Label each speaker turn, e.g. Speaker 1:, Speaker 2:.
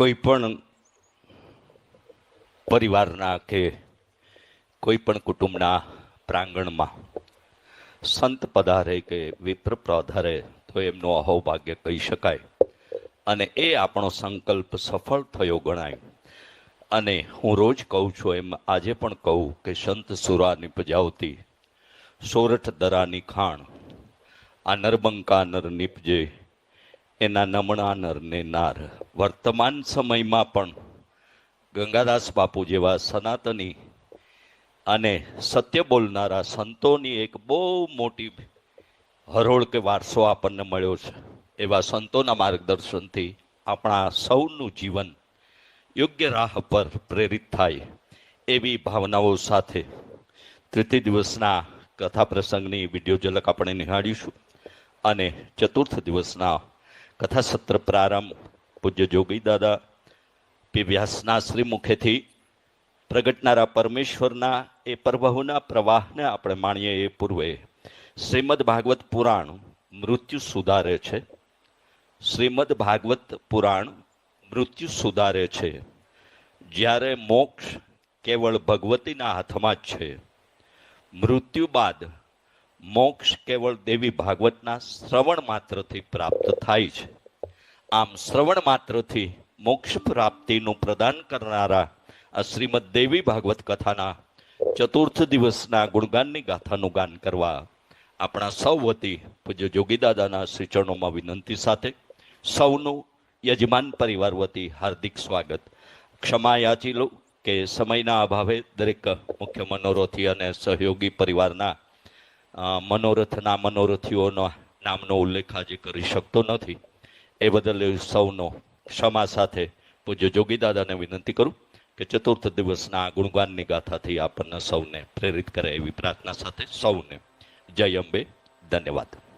Speaker 1: કોઈ પણ પરિવારના કે કોઈ પણ કુટુંબના પ્રાંગણમાં સંત પધારે કે વિપ્ર પધારે તો એમનું અહોભાગ્ય કહી શકાય. અને એ આપણો સંકલ્પ સફળ થયો ગણાય. અને હું રોજ કહું છું, એમ આજે પણ કહું કે સંત સુરા નિપજાવતી સોરઠ દરાની ખાણ, આ નરબંકા નર નિપજે એના નમણા નરને નાર. વર્તમાન સમયમાં પણ ગંગાદાસ બાપુ જેવા સનાતની અને સત્ય બોલનારા સંતોની એક બહુ મોટી હરોળ કે વારસો આપણને મળ્યો છે. એવા સંતોના માર્ગદર્શનથી આપણા સૌનું જીવન યોગ્ય રાહ પર પ્રેરિત થાય એવી ભાવનાઓ સાથે તૃતીય દિવસના કથા પ્રસંગની વીડિયો ઝલક આપણે નિહાળીશું અને ચતુર્થ દિવસના કથા સત્ર પ્રારંભ, પૂજ્ય જોગી દાદા, પી વ્યાસના શ્રી મુખેથી પ્રગટનારા પરમેશ્વરના એ પ્રભુના પ્રવાહને આપણે માણીએ એ પૂર્વે શ્રીમદ ભાગવત પુરાણ મૃત્યુ સુધારે છે. શ્રીમદ ભાગવત પુરાણ મૃત્યુ સુધારે છે. જ્યારે મોક્ષ કેવળ ભગવતીના હાથમાં જ છે. મૃત્યુ બાદ મોક્ષ કેવળ દેવી ભાગવતના શ્રવણ માત્રથી પ્રાપ્ત થાય છે. આમ શ્રવણ માત્રથી મોક્ષ પ્રાપ્તિનું પ્રદાન કરનારા આ શ્રીમદ દેવી ભાગવત કથાના ચતુર્થ દિવસના ગુણગાનની ગાથાનું ગાન કરવા આપણા સૌ વતી પૂજ્ય જોગીદાદાના શ્રીચરણોમાં વિનંતી સાથે સૌનું યજમાન પરિવાર વતી હાર્દિક સ્વાગત. ક્ષમા યાચી લો કે સમયના અભાવે દરેક મુખ્ય મનોરથી અને સહયોગી પરિવારના મનોરથના મનોરથીઓનો નામનો ઉલ્લેખ આજે કરી શકતો નથી. એ બદલ સૌનો ક્ષમા સાથે પૂજ્ય જોગીદાદાને વિનંતી કરું કે ચતુર્થ દિવસના ગુણગાનની ગાથાથી આપણને સૌને પ્રેરિત કરે એવી પ્રાર્થના સાથે સૌને જય અંબે. ધન્યવાદ.